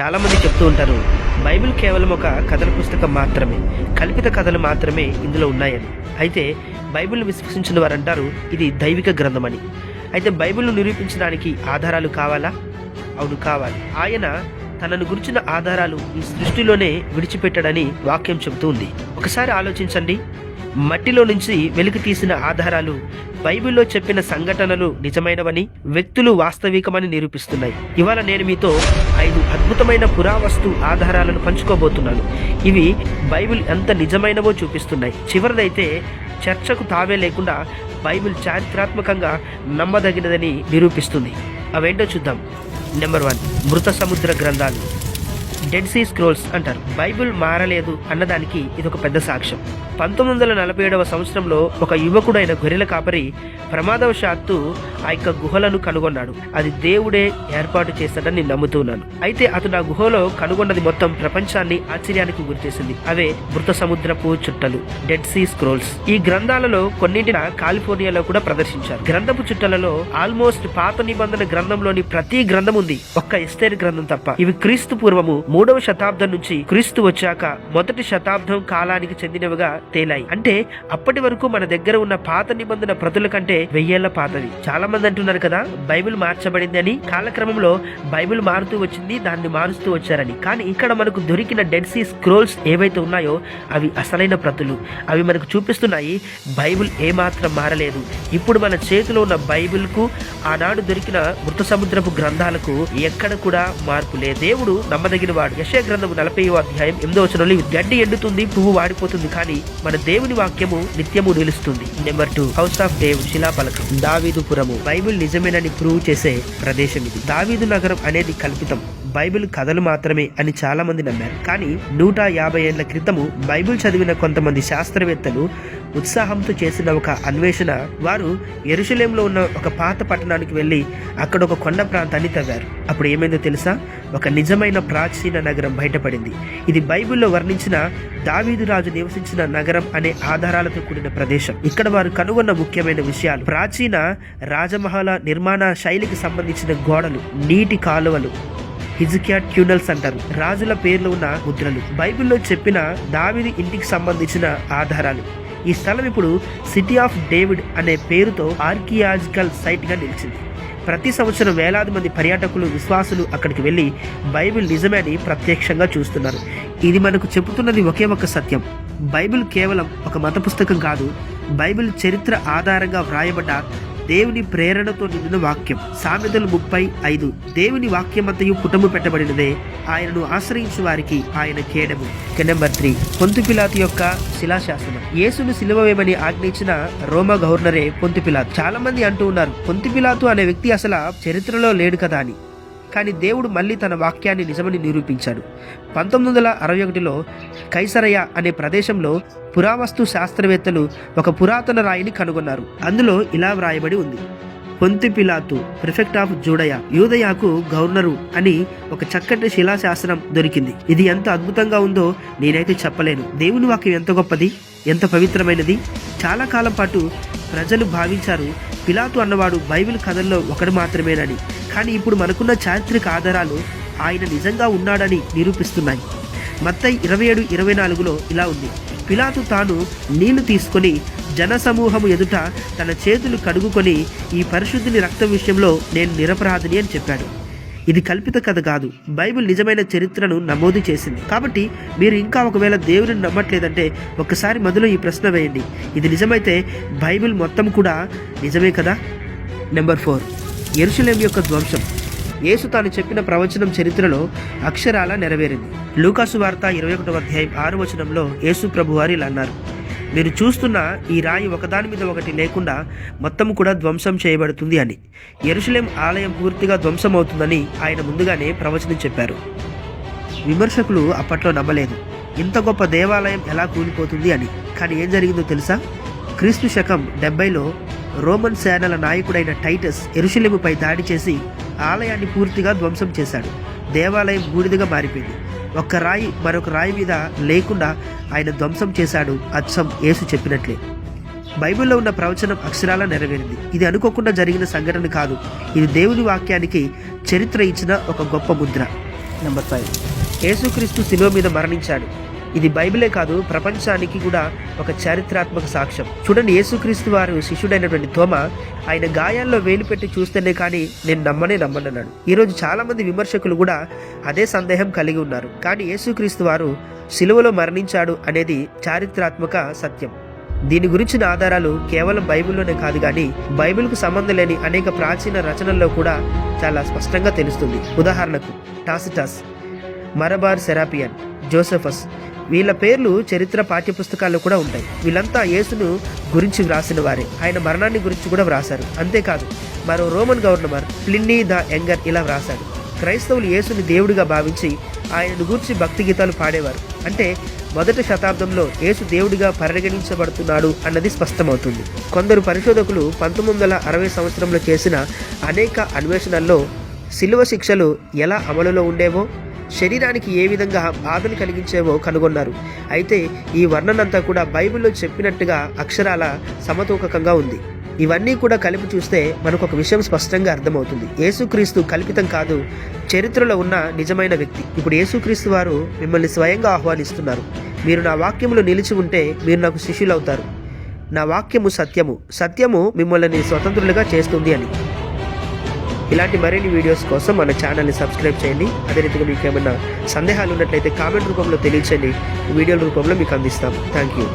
చాలామంది చెప్తూ ఉంటారు బైబిల్ కేవలం ఒక కథల పుస్తకం మాత్రమే కల్పిత కథలు మాత్రమే ఇందులో ఉన్నాయని. అయితే బైబిల్ను విశ్వసించిన వారు అంటారు ఇది దైవిక గ్రంథమని. అయితే బైబిల్ను నిరూపించడానికి ఆధారాలు కావాలా? అవును కావాలి. ఆయన తనను గురించిన ఆధారాలు ఈ సృష్టిలోనే విడిచిపెట్టాడని వాక్యం చెబుతూ ఉంది. ఒకసారి ఆలోచించండి. మట్టిలో నుంచి వెలికి తీసిన ఆధారాలు బైబిల్లో చెప్పిన సంఘటనలు నిజమైనవని వ్యక్తులు వాస్తవికమని నిరూపిస్తున్నాయి. ఇవాళ నేను మీతో ఐదు అద్భుతమైన పురావస్తు ఆధారాలను పంచుకోబోతున్నాను. ఇవి బైబిల్ ఎంత నిజమైనవో చూపిస్తున్నాయి. చివరిదైతే చర్చకు తావే లేకుండా బైబిల్ చారిత్రాత్మకంగా నమ్మదగినదని నిరూపిస్తుంది. అవేంటో చూద్దాం. నెంబర్ వన్ మృత సముద్ర గ్రంథాలు. డెడ్ సీ స్క్రోల్స్ అంటారు. బైబిల్ మారలేదు అన్నదానికి ఇది ఒక పెద్ద సాక్ష్యం. పంతొమ్మిది వందల నలభై ఏడవ సంవత్సరంలో ఒక యువకుడైన గొర్రెల కాపరి ప్రమాదవశాత్తు ఆ యొక్క గుహలను కనుగొన్నాడు. అది దేవుడే ఏర్పాటు చేస్తాడని నమ్ముతున్నాను. అయితే అతను ఆ గుహలో కనుగొన్నది మొత్తం ప్రపంచాన్ని ఆశ్చర్యానికి గురిచేసింది అవే మృత సముద్రపు చుట్టలు డెడ్ సీ స్క్రోల్స్ ఈ గ్రంథాలలో కొన్నింటిన కాలిఫోర్నియాలో కూడా ప్రదర్శించారు. గ్రంథపు చుట్టలలో ఆల్మోస్ట్ పాత నిబంధన గ్రంథంలోని ప్రతి గ్రంథం ఉంది. ఒక్క ఎస్తేర్ గ్రంథం తప్ప. ఇవి క్రీస్తు పూర్వము మూడవ శతాబ్దం నుంచి క్రీస్తు వచ్చాక మొదటి శతాబ్దం కాలానికి చెందినవిగా తేలాయి. అంటే అప్పటి వరకు మన దగ్గర ఉన్న పాత నిబంధన ప్రతుల కంటే వెయ్యేళ్ళ పాతవి. చాలా మంది అంటున్నారు కదా బైబిల్ మార్చబడింది అని. కాలక్రమంలో బైబిల్ మారుతూ వచ్చింది దాన్ని మారుస్తూ వచ్చారని. కానీ ఇక్కడ మనకు దొరికిన డెడ్ సీ స్క్రోల్స్ ఏవైతే ఉన్నాయో అవి అసలైన ప్రతులు. అవి మనకు చూపిస్తున్నాయి బైబిల్ ఏమాత్రం మారలేదు. ఇప్పుడు మన చేతిలో ఉన్న బైబిల్కు ఆనాడు దొరికిన మృత సముద్రపు గ్రంథాలకు ఎక్కడ కూడా మార్పు లేదు దేవుడు నమ్మదగిన వాడు యశ గ్రంథము నలభై అధ్యాయం ఎనిమిదో వచనంలో గడ్డి ఎండుతుంది పువ్వు వాడిపోతుంది కానీ మన దేవుని వాక్యము నిత్యము నిలుస్తుంది. Number two house of David శిలాపలకం దావీదుపురము బైబిల్ నిజమేనని ప్రూవ్ చేసే ప్రదేశం ఇది. దావీదు నగరం అనేది కల్పితం. బైబిల్ కథలు మాత్రమే అని చాలామంది నమ్మారు. కానీ నూట యాభై ఏళ్ళ క్రితము బైబిల్ చదివిన కొంతమంది శాస్త్రవేత్తలు ఉత్సాహంతో చేసిన ఒక అన్వేషణ వారు ఎరుషలేంలో ఉన్న ఒక పాత పట్టణానికి వెళ్ళి అక్కడ ఒక కొండ ప్రాంతాన్ని తవ్వారు. అప్పుడు ఏమైందో తెలుసా? ఒక నిజమైన ప్రాచీన నగరం బయటపడింది. ఇది బైబిల్లో వర్ణించిన దావీదు రాజు నివసించిన నగరం అనే ఆధారాలతో కూడిన ప్రదేశం. ఇక్కడ వారు కనుగొన్న ముఖ్యమైన విషయాలు. ప్రాచీన రాజమహల నిర్మాణ శైలికి సంబంధించిన గోడలు నీటి కాలువలు హిజికియా ట్యూనల్స్ అంటారు. రాజుల పేర్లు ఉన్న ముద్రలు. బైబిల్లో చెప్పిన దావిది ఇంటికి సంబంధించిన ఆధారాలు. ఈ స్థలం ఇప్పుడు సిటీ ఆఫ్ డేవిడ్ అనే పేరుతో ఆర్కియాజికల్ సైట్గా నిలిచింది. ప్రతి సంవత్సరం వేలాది మంది పర్యాటకులు విశ్వాసులు అక్కడికి వెళ్ళి బైబిల్ నిజమే అని ప్రత్యక్షంగా చూస్తున్నారు. ఇది మనకు చెబుతున్నది ఒకే ఒక సత్యం. బైబిల్ కేవలం ఒక మత పుస్తకం కాదు బైబిల్ చరిత్ర ఆధారంగా వ్రాయబడ్డ దేవుని ప్రేరణతో నిండిన వాక్యం. సామెతలు ముప్పై ఐదు. దేవుని వాక్యమంతయు పుటము పెట్టబడినదే. ఆయనను ఆశ్రయించు వారికి ఆయన కేడము. నెంబర్ త్రీ పొంతుపిలాతు యొక్క శిలాశాసనం. యేసును సిలువవేమని ఆజ్ఞించిన రోమా గవర్నరే పొంతుపిలాతు చాలా మంది అంటూ ఉన్నారు పొంతుపిలాతు అనే వ్యక్తి అసలు చరిత్రలో లేడు కదా అని. కానీ దేవుడు మళ్ళీ తన వాక్యాన్ని నిజమని నిరూపించాడు. పంతొమ్మిది వందల అరవై ఒకటిలో కైసరయ అనే ప్రదేశంలో పురావస్తు శాస్త్రవేత్తలు ఒక పురాతన రాయిని కనుగొన్నారు. అందులో ఇలా వ్రాయబడి ఉంది. పొంతిపిలాతు ప్రిఫెక్ట్ ఆఫ్ జూడయ యూదయాకు గవర్నరు అని ఒక చక్కటి శిలాశాసనం దొరికింది. ఇది ఎంత అద్భుతంగా ఉందో నేనైతే చెప్పలేను. దేవుని వాక్యం ఎంత గొప్పది ఎంత పవిత్రమైనది? చాలా కాలం పాటు ప్రజలు భావించారు. పిలాతు అన్నవాడు బైబిల్ కథల్లో ఒకడు మాత్రమేనని. కానీ ఇప్పుడు మనకున్న చారిత్రక ఆధారాలు ఆయన నిజంగా ఉన్నాడని నిరూపిస్తున్నాయి. మత్తై ఇరవై ఏడు ఇరవై నాలుగులో ఇలా ఉంది. పిలాతు తాను నీళ్ళు తీసుకొని జనసమూహము ఎదుట తన చేతులు కడుగుకొని ఈ పరిశుద్ధిని రక్తం విషయంలో నేను నిరపరాధిని అని చెప్పాడు. ఇది కల్పిత కథ కాదు. బైబిల్ నిజమైన చరిత్రను నమోదు చేసింది. కాబట్టి మీరు ఇంకా ఒకవేళ దేవుని నమ్మట్లేదంటే ఒక్కసారి మొదలు ఈ ప్రశ్న వేయండి. ఇది నిజమైతే బైబిల్ మొత్తం కూడా నిజమే కదా? నెంబర్ ఫోర్ ఎరుషలేం యొక్క ధ్వంసం. యేసు తాను చెప్పిన ప్రవచనం చరిత్రలో అక్షరాల నెరవేరింది. లూకాసు వార్త ఇరవై ఒకటవ అధ్యాయం ఆరు వచనంలో యేసు ప్రభు వారు ఇలా అన్నారు. నేను చూస్తున్న ఈ రాయి ఒకదాని మీద ఒకటి లేకుండా మొత్తం కూడా ధ్వంసం చేయబడుతుంది అని. ఎరుసలేం ఆలయం పూర్తిగా ధ్వంసం అవుతుందని ఆయన ముందుగానే ప్రవచనం చెప్పారు. విమర్శకులు అప్పట్లో నమ్మలేదు. ఇంత గొప్ప దేవాలయం ఎలా కూలిపోతుంది అని. కానీ ఏం జరిగిందో తెలుసా? క్రీస్తు శకం డెబ్బైలో రోమన్ సేనల నాయకుడైన టైటస్ ఎరుషలేముపై దాడి చేసి ఆలయాన్ని పూర్తిగా ధ్వంసం చేశాడు. దేవాలయం బూడిదగా మారిపోయింది. ఒక్క రాయి మరొక రాయి మీద లేకుండా ఆయన ధ్వంసం చేశాడు అచ్చం యేసు చెప్పినట్లే. బైబిల్లో ఉన్న ప్రవచనం అక్షరాల నెరవేరింది. ఇది అనుకోకుండా జరిగిన సంఘటన కాదు. ఇది దేవుని వాక్యానికి చరిత్ర ఇచ్చిన ఒక గొప్ప ముద్ర. నెంబర్ ఫైవ్ యేసుక్రీస్తు శిలువ మీద మరణించాడు. ఇది బైబిలే కాదు ప్రపంచానికి కూడా ఒక చారిత్రాత్మక సాక్ష్యం. చూడండి యేసుక్రీస్తు వారు శిష్యుడైనటువంటి తోమ ఆయన గాయాల్లో వేలు పెట్టి చూస్తేనే కానీ నేను నమ్మనే నమ్మనన్నాడు ఈరోజు చాలా మంది విమర్శకులు కూడా అదే సందేహం కలిగి ఉన్నారు. కానీ యేసుక్రీస్తు వారు శిలువలో మరణించాడు అనేది చారిత్రాత్మక సత్యం. దీని గురించిన ఆధారాలు కేవలం బైబిల్లోనే కాదు కానీ బైబిల్కు సంబంధం లేని అనేక ప్రాచీన రచనల్లో కూడా చాలా స్పష్టంగా తెలుస్తుంది. ఉదాహరణకు టాసిటాస్ మరబార్ సెరాపియన్ జోసెఫస్. వీళ్ళ పేర్లు చరిత్ర పాఠ్యపుస్తకాల్లో కూడా ఉంటాయి. వీళ్ళంతా యేసును గురించి వ్రాసిన వారే ఆయన మరణాన్ని గురించి కూడా వ్రాశారు. అంతేకాదు మరో Roman governor Pliny the Younger ఇలా వ్రాశాడు. క్రైస్తవులు యేసుని దేవుడిగా భావించి ఆయనను గూర్చి భక్తి గీతాలు పాడేవారు. అంటే మొదటి శతాబ్దంలో యేసు దేవుడిగా పరిగణించబడుతున్నాడు అన్నది స్పష్టమవుతుంది. కొందరు పరిశోధకులు పంతొమ్మిది వందల అరవై సంవత్సరంలో చేసిన అనేక అన్వేషణల్లో శిలువ శిక్షలు ఎలా అమలులో ఉండేవో శరీరానికి ఏ విధంగా బాధను కలిగించేవో కనుగొన్నారు. అయితే ఈ వర్ణనంతా కూడా బైబిల్లో చెప్పినట్టుగా అక్షరాల సమతూకకంగా ఉంది. ఇవన్నీ కూడా కలిపి చూస్తే మనకు ఒక విషయం స్పష్టంగా అర్థమవుతుంది. యేసుక్రీస్తు కల్పితం కాదు చరిత్రలో ఉన్న నిజమైన వ్యక్తి. ఇప్పుడు యేసుక్రీస్తు వారు మిమ్మల్ని స్వయంగా ఆహ్వానిస్తున్నారు. మీరు నా వాక్యములు నిలిచి ఉంటే మీరు నాకు శిష్యులవుతారు. నా వాక్యము సత్యము. సత్యము మిమ్మల్ని స్వతంత్రులుగా చేస్తుంది అని. ఇలాంటి మరిన్ని వీడియోస్ కోసం మన ఛానల్ని సబ్స్క్రైబ్ చేయండి. అదే రీతిగా మీకు ఏమైనా సందేహాలు ఉన్నట్లయితే కామెంట్ రూపంలో తెలియచేయండి. వీడియోల రూపంలో మీకు అందిస్తాం. Thank you